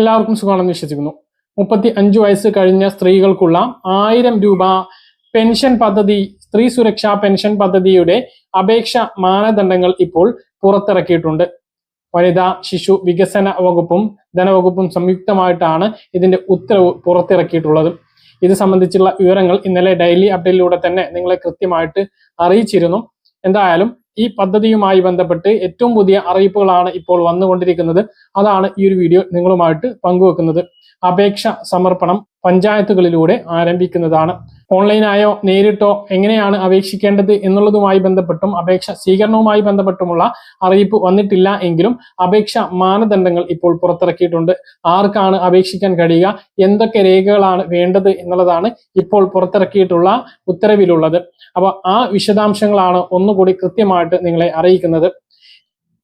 എല്ലാവർക്കും സുഖമാണെന്ന് വിശ്വസിക്കുന്നു. മുപ്പത്തി അഞ്ച് വയസ്സ് കഴിഞ്ഞ സ്ത്രീകൾക്കുള്ള ആയിരം രൂപ പെൻഷൻ പദ്ധതി സ്ത്രീ സുരക്ഷാ പെൻഷൻ പദ്ധതിയുടെ അപേക്ഷ മാനദണ്ഡങ്ങൾ ഇപ്പോൾ പുറത്തിറക്കിയിട്ടുണ്ട്. വനിതാ ശിശു വികസന വകുപ്പും ധനവകുപ്പും സംയുക്തമായിട്ടാണ് ഇതിന്റെ ഉത്തരവ് പുറത്തിറക്കിയിട്ടുള്ളത്. ഇത് സംബന്ധിച്ചുള്ള വിവരങ്ങൾ ഇന്നലെ ഡെയിലി അപ്ഡേറ്റിലൂടെ തന്നെ നിങ്ങളെ കൃത്യമായിട്ട് അറിയിച്ചിരുന്നു. എന്തായാലും ഈ പദ്ധതിയുമായി ബന്ധപ്പെട്ട് ഏറ്റവും പുതിയ അറിയിപ്പുകളാണ് ഇപ്പോൾ വന്നുകൊണ്ടിരിക്കുന്നത്. അതാണ് ഈ ഒരു വീഡിയോ നിങ്ങളുമായിട്ട് പങ്കുവെക്കുന്നത്. അപേക്ഷ സമർപ്പണം പഞ്ചായത്തുകളിലൂടെ ആരംഭിക്കുന്നതാണ്. ഓൺലൈനായോ നേരിട്ടോ എങ്ങനെയാണ് അപേക്ഷിക്കേണ്ടത് എന്നുള്ളതുമായി ബന്ധപ്പെട്ടും അപേക്ഷ സ്വീകരണവുമായി ബന്ധപ്പെട്ടുമുള്ള അറിയിപ്പ് വന്നിട്ടില്ല എങ്കിലും അപേക്ഷ മാനദണ്ഡങ്ങൾ ഇപ്പോൾ പുറത്തിറക്കിയിട്ടുണ്ട്. ആർക്കാണ് അപേക്ഷിക്കാൻ കഴിയുക? എന്തൊക്കെ രേഖകളാണ് വേണ്ടത് എന്നുള്ളതാണ് ഇപ്പോൾ പുറത്തിറക്കിയിട്ടുള്ള ഉത്തരവിലുള്ളത്. അപ്പോൾ ആ വിശദാംശങ്ങളാണ് ഒന്നുകൂടി കൃത്യമായിട്ട് നിങ്ങളെ അറിയിക്കുന്നത്.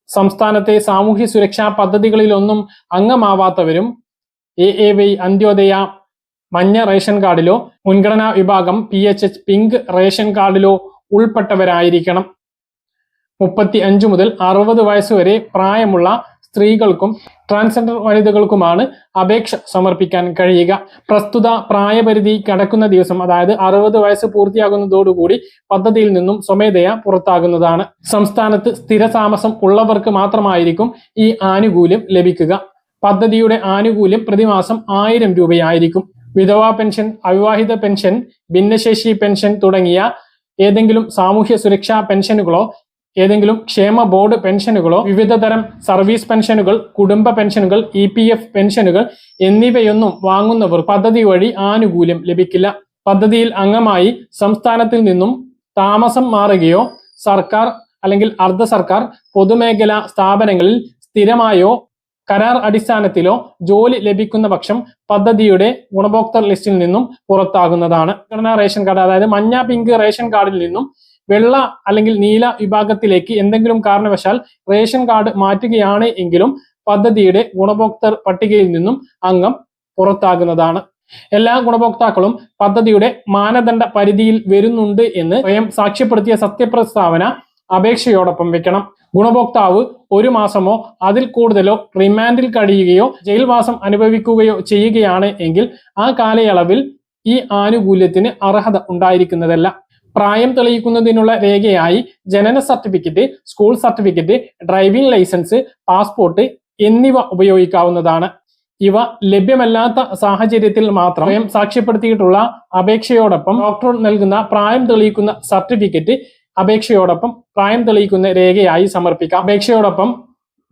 സംസ്ഥാനത്തെ സാമൂഹ്യ സുരക്ഷാ പദ്ധതികളിലൊന്നും അംഗമാവാത്തവരും എ എ വൈ അന്ത്യോദയ മഞ്ഞ റേഷൻ കാർഡിലോ മുൻഗണനാ വിഭാഗം P H H pink ration കാർഡിലോ ഉൾപ്പെട്ടവരായിരിക്കണം. മുപ്പത്തി അഞ്ച് മുതൽ അറുപത് വയസ്സ് വരെ പ്രായമുള്ള സ്ത്രീകൾക്കും ട്രാൻസ്ജെൻഡർ വനിതകൾക്കുമാണ് അപേക്ഷ സമർപ്പിക്കാൻ കഴിയുക. പ്രസ്തുത പ്രായപരിധി കടക്കുന്ന ദിവസം അതായത് അറുപത് വയസ്സ് പൂർത്തിയാകുന്നതോടുകൂടി പദ്ധതിയിൽ നിന്നും സ്വമേധയാ പുറത്താകുന്നതാണ്. സംസ്ഥാനത്ത് സ്ഥിരതാമസം ഉള്ളവർക്ക് മാത്രമായിരിക്കും ഈ ആനുകൂല്യം ലഭിക്കുക. പദ്ധതിയുടെ ആനുകൂല്യം പ്രതിമാസം ആയിരം രൂപയായിരിക്കും. വിധവാ പെൻഷൻ അവിവാഹിത പെൻഷൻ ഭിന്നശേഷി പെൻഷൻ തുടങ്ങിയ ഏതെങ്കിലും സാമൂഹ്യ സുരക്ഷാ പെൻഷനുകളോ ഏതെങ്കിലും ക്ഷേമ ബോർഡ് പെൻഷനുകളോ വിവിധ തരം സർവീസ് പെൻഷനുകൾ കുടുംബ പെൻഷനുകൾ ഇ പി എഫ് പെൻഷനുകൾ എന്നിവയൊന്നും വാങ്ങുന്നവർ പദ്ധതി വഴി ആനുകൂല്യം ലഭിക്കില്ല. പദ്ധതിയിൽ അംഗമായി സംസ്ഥാനത്തിൽ നിന്നും താമസം മാറുകയോ സർക്കാർ അല്ലെങ്കിൽ അർദ്ധ സർക്കാർ പൊതുമേഖലാ സ്ഥാപനങ്ങളിൽ സ്ഥിരമായോ കരാർ അടിസ്ഥാനത്തിലോ ജോലി ലഭിക്കുന്ന പക്ഷം പദ്ധതിയുടെ ഗുണഭോക്തർ ലിസ്റ്റിൽ നിന്നും പുറത്താകുന്നതാണ്. ഘടനാ റേഷൻ കാർഡ് അതായത് മഞ്ഞ പിങ്ക് റേഷൻ കാർഡിൽ നിന്നും വെള്ള അല്ലെങ്കിൽ നീല വിഭാഗത്തിലേക്ക് എന്തെങ്കിലും കാരണവശാൽ റേഷൻ കാർഡ് മാറ്റുകയാണ് എങ്കിലും പദ്ധതിയുടെ ഗുണഭോക്തൃ പട്ടികയിൽ നിന്നും അംഗം പുറത്താകുന്നതാണ്. എല്ലാ ഗുണഭോക്താക്കളും പദ്ധതിയുടെ മാനദണ്ഡ പരിധിയിൽ വരുന്നുണ്ട് എന്ന് സ്വയം സാക്ഷ്യപ്പെടുത്തിയ സത്യപ്രസ്താവന അപേക്ഷയോടൊപ്പം വെക്കണം. ഗുണഭോക്താവ് ഒരു മാസമോ അതിൽ കൂടുതലോ റിമാൻഡിൽ കഴിയുകയോ ജയിൽവാസം അനുഭവിക്കുകയോ ചെയ്യുകയാണ് എങ്കിൽ ആ കാലയളവിൽ ഈ ആനുകൂല്യത്തിന് അർഹത ഉണ്ടായിരിക്കുന്നതല്ല. പ്രായം തെളിയിക്കുന്നതിനുള്ള രേഖയായി ജനന certificate school certificate driving licence passport എന്നിവ ഉപയോഗിക്കാവുന്നതാണ്. ഇവ ലഭ്യമല്ലാത്ത സാഹചര്യത്തിൽ മാത്രം സ്വയം സാക്ഷ്യപ്പെടുത്തിയിട്ടുള്ള അപേക്ഷയോടൊപ്പം ഡോക്ടർ നൽകുന്ന പ്രായം തെളിയിക്കുന്ന സർട്ടിഫിക്കറ്റ് അപേക്ഷയോടൊപ്പം പ്രായം തെളിയിക്കുന്ന രേഖയായി സമർപ്പിക്കാം. അപേക്ഷയോടൊപ്പം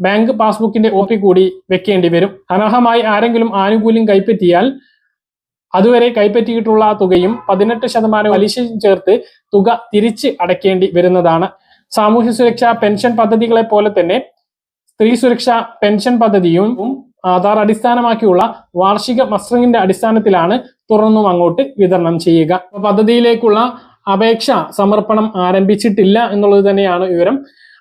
ബാങ്ക് പാസ്ബുക്കിന്റെ കോപ്പി കൂടി വെക്കേണ്ടി വരും. അനർഹമായി ആരെങ്കിലും ആനുകൂല്യം കൈപ്പറ്റിയാൽ അതുവരെ കൈപ്പറ്റിയിട്ടുള്ള തുകയും പതിനെട്ട് ശതമാനം പലിശയും ചേർത്ത് തുക തിരിച്ച് അടയ്ക്കേണ്ടി വരുന്നതാണ്. സാമൂഹ്യ സുരക്ഷാ പെൻഷൻ പദ്ധതികളെ പോലെ തന്നെ സ്ത്രീ സുരക്ഷാ പെൻഷൻ പദ്ധതിയും ആധാർ അടിസ്ഥാനമാക്കിയുള്ള വാർഷിക മസ്റ്ററിങ്ങിന്റെ അടിസ്ഥാനത്തിലാണ് തുടർന്നും അങ്ങോട്ട് വിതരണം ചെയ്യുക. പദ്ധതിയിലേക്കുള്ള അപേക്ഷ സമർപ്പണം ആരംഭിച്ചിട്ടില്ല എന്നുള്ളത് തന്നെയാണ് വിവരം.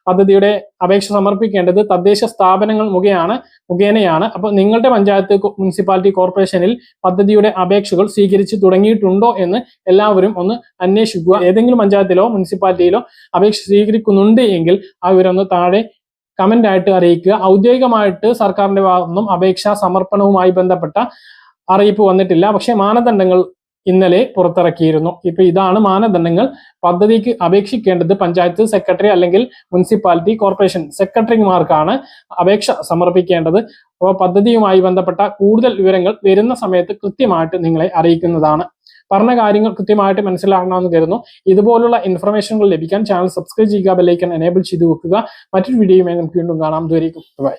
പദ്ധതിയുടെ അപേക്ഷ സമർപ്പിക്കേണ്ടത് തദ്ദേശ സ്ഥാപനങ്ങൾ മുഖേയാണ് മുഖേനയാണ്. അപ്പോൾ നിങ്ങളുടെ പഞ്ചായത്ത് മുനിസിപ്പാലിറ്റി കോർപ്പറേഷനിൽ പദ്ധതിയുടെ അപേക്ഷകൾ സ്വീകരിച്ചു തുടങ്ങിയിട്ടുണ്ടോ എന്ന് എല്ലാവരും ഒന്ന് അന്വേഷിക്കുക. ഏതെങ്കിലും പഞ്ചായത്തിലോ മുനിസിപ്പാലിറ്റിയിലോ അപേക്ഷ സ്വീകരിക്കുന്നുണ്ട് എങ്കിൽ ആ വിവരം താഴെ കമന്റ് ആയിട്ട് അറിയിക്കുക. ഔദ്യോഗികമായിട്ട് സർക്കാരിന്റെ ഭാഗത്തുനിന്നും അപേക്ഷാ സമർപ്പണവുമായി ബന്ധപ്പെട്ട അറിയിപ്പ് വന്നിട്ടില്ല. പക്ഷേ മാനദണ്ഡങ്ങൾ ഇന്നലെ പുറത്തിറക്കിയിരുന്നു. ഇപ്പൊ ഇതാണ് മാനദണ്ഡങ്ങൾ. പദ്ധതിക്ക് അപേക്ഷിക്കേണ്ടത് പഞ്ചായത്ത് സെക്രട്ടറി അല്ലെങ്കിൽ മുനിസിപ്പാലിറ്റി കോർപ്പറേഷൻ സെക്രട്ടറിമാർക്കാണ് അപേക്ഷ സമർപ്പിക്കേണ്ടത്. അപ്പോൾ പദ്ധതിയുമായി ബന്ധപ്പെട്ട കൂടുതൽ വിവരങ്ങൾ വരുന്ന സമയത്ത് കൃത്യമായിട്ട് നിങ്ങളെ അറിയിക്കുന്നതാണ്. പറഞ്ഞ കാര്യങ്ങൾ കൃത്യമായിട്ട് മനസ്സിലാക്കണമെന്ന് കരുതുന്നു. ഇതുപോലുള്ള ഇൻഫർമേഷനുകൾ ലഭിക്കാൻ ചാനൽ സബ്സ്ക്രൈബ് ചെയ്യുക ബെല്ലൈക്കൺ എനേബിൾ ചെയ്ത് വെക്കുക. മറ്റൊരു വീഡിയോയുമായി നമുക്ക് വീണ്ടും കാണാം. ദൂരേക്കും ബൈ